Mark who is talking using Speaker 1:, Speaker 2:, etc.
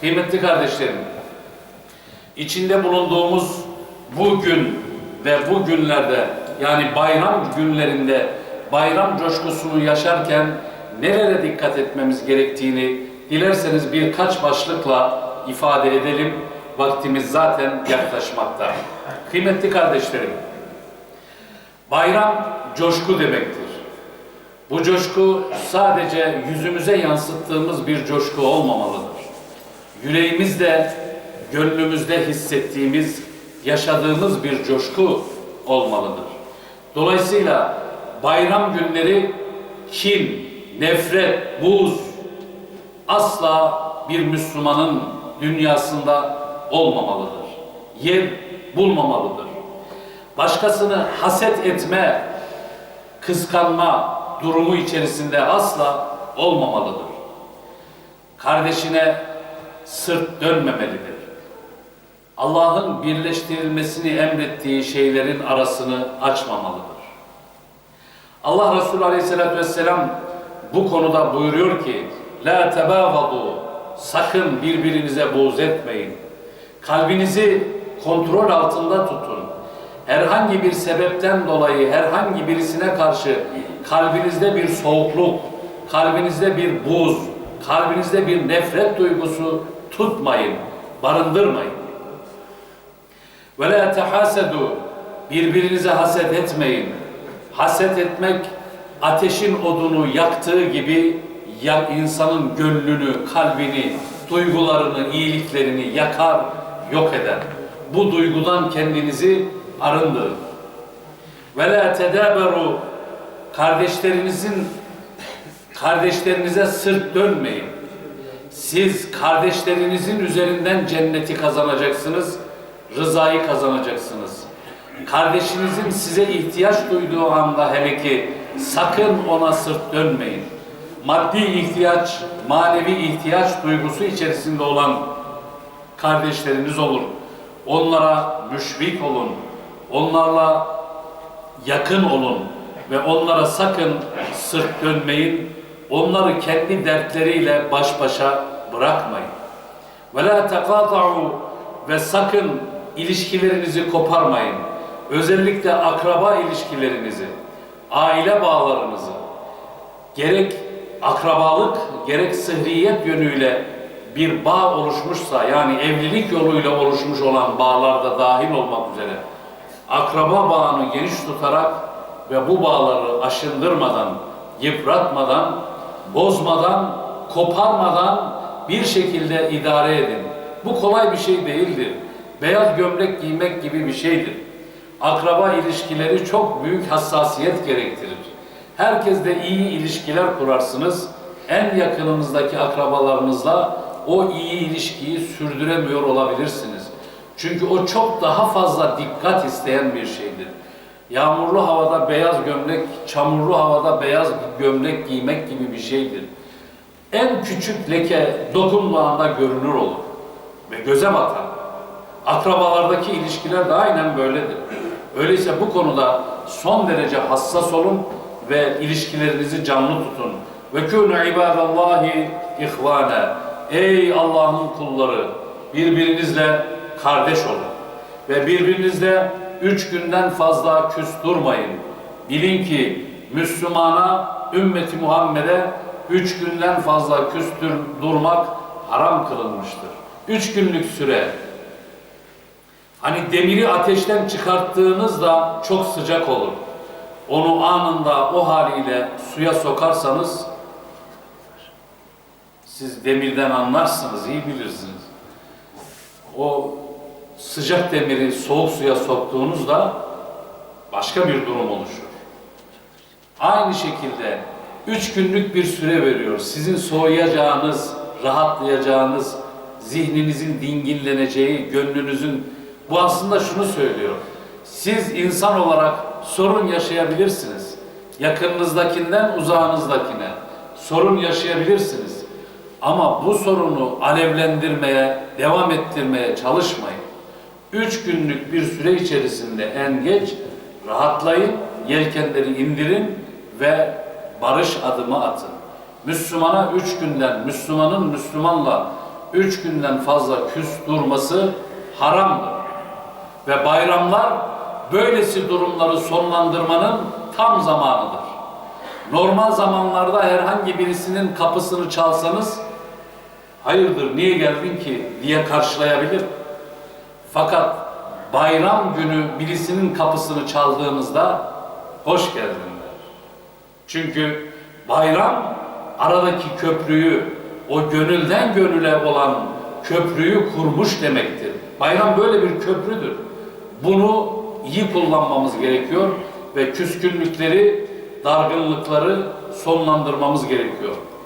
Speaker 1: Kıymetli kardeşlerim, içinde bulunduğumuz bu gün ve bu günlerde yani bayram günlerinde bayram coşkusunu yaşarken nelere dikkat etmemiz gerektiğini dilerseniz birkaç başlıkla ifade edelim. Vaktimiz zaten yaklaşmakta. Kıymetli kardeşlerim, bayram coşku demektir. Bu coşku sadece yüzümüze yansıttığımız bir coşku olmamalıdır. Yüreğimizde, gönlümüzde hissettiğimiz, yaşadığımız bir coşku olmalıdır. Dolayısıyla bayram günleri kin, nefret, buz asla bir Müslümanın dünyasında olmamalıdır. Yer bulmamalıdır. Başkasını haset etme, kıskanma durumu içerisinde asla olmamalıdır. Kardeşine sırt dönmemelidir. Allah'ın birleştirilmesini emrettiği şeylerin arasını açmamalıdır. Allah Resulü Aleyhisselatü Vesselam bu konuda buyuruyor ki La tebâgadu Sakın birbirinize buğz etmeyin. Kalbinizi kontrol altında tutun. Herhangi bir sebepten dolayı herhangi birisine karşı kalbinizde bir soğukluk, kalbinizde bir buz, kalbinizde bir nefret duygusu tutmayın, barındırmayın. Ve la tehasedu birbirinize haset etmeyin. Haset etmek ateşin odunu yaktığı gibi ya insanın gönlünü, kalbini, duygularını, iyiliklerini yakar, yok eder. Bu duygudan kendinizi arındırın. Ve la tedaberu kardeşlerinizin kardeşlerinize sırt dönmeyin. Siz kardeşlerinizin üzerinden cenneti kazanacaksınız, rızayı kazanacaksınız. Kardeşinizin size ihtiyaç duyduğu anda hele ki sakın ona sırt dönmeyin. Maddi ihtiyaç, manevi ihtiyaç duygusu içerisinde olan kardeşleriniz olur. Onlara müşfik olun. Onlarla yakın olun ve onlara sakın sırt dönmeyin. Onları kendi dertleriyle baş başa bırakmayın. Ve la tekata'u ve sakın ilişkilerinizi koparmayın. Özellikle akraba ilişkilerinizi, aile bağlarınızı gerek akrabalık gerek sıhriyet yönüyle bir bağ oluşmuşsa yani evlilik yoluyla oluşmuş olan bağlarda dahil olmak üzere akraba bağını geniş tutarak ve bu bağları aşındırmadan, yıpratmadan, bozmadan, koparmadan bir şekilde idare edin. Bu kolay bir şey değildir. Beyaz gömlek giymek gibi bir şeydir. Akraba ilişkileri çok büyük hassasiyet gerektirir. Herkesle iyi ilişkiler kurarsınız. En yakınınızdaki akrabalarınızla o iyi ilişkiyi sürdüremiyor olabilirsiniz. Çünkü o çok daha fazla dikkat isteyen bir şeydir. Yağmurlu havada beyaz gömlek, çamurlu havada beyaz gömlek giymek gibi bir şeydir. En küçük leke dokunmağında görünür olur ve göze batar. Akrabalardaki ilişkiler de aynen böyledir. Öyleyse bu konuda son derece hassas olun ve ilişkilerinizi canlı tutun. Ve kûnü ibâdallâhi ihvâne. Ey Allah'ın kulları! Birbirinizle kardeş olun. Ve birbirinizle üç günden fazla küs durmayın. Bilin ki Müslümana, ümmeti Muhammed'e üç günden fazla küstür durmak haram kılınmıştır. Üç günlük süre. Hani demiri ateşten çıkarttığınızda çok sıcak olur. Onu anında o haliyle suya sokarsanız siz demirden anlarsınız, iyi bilirsiniz. O sıcak demiri soğuk suya soktuğunuzda başka bir durum oluşur. Aynı şekilde üç günlük bir süre veriyor. Sizin soğuyacağınız, rahatlayacağınız, zihninizin dinginleneceği, gönlünüzün bu aslında şunu söylüyor. Siz insan olarak sorun yaşayabilirsiniz. Yakınınızdakinden uzağınızdakine sorun yaşayabilirsiniz. Ama bu sorunu alevlendirmeye, devam ettirmeye çalışmayın. Üç günlük bir süre içerisinde en geç rahatlayın, yelkenleri indirin ve barış adımı atın. Müslümana üç günden, Müslümanın Müslümanla üç günden fazla küs durması haramdır. Ve bayramlar böylesi durumları sonlandırmanın tam zamanıdır. Normal zamanlarda herhangi birisinin kapısını çalsanız, hayırdır niye geldin ki diye karşılayabilir. Fakat bayram günü birisinin kapısını çaldığımızda hoş geldin der. Çünkü bayram aradaki köprüyü, o gönülden gönüle olan köprüyü kurmuş demektir. Bayram böyle bir köprüdür. Bunu iyi kullanmamız gerekiyor ve küskünlükleri, dargınlıkları sonlandırmamız gerekiyor.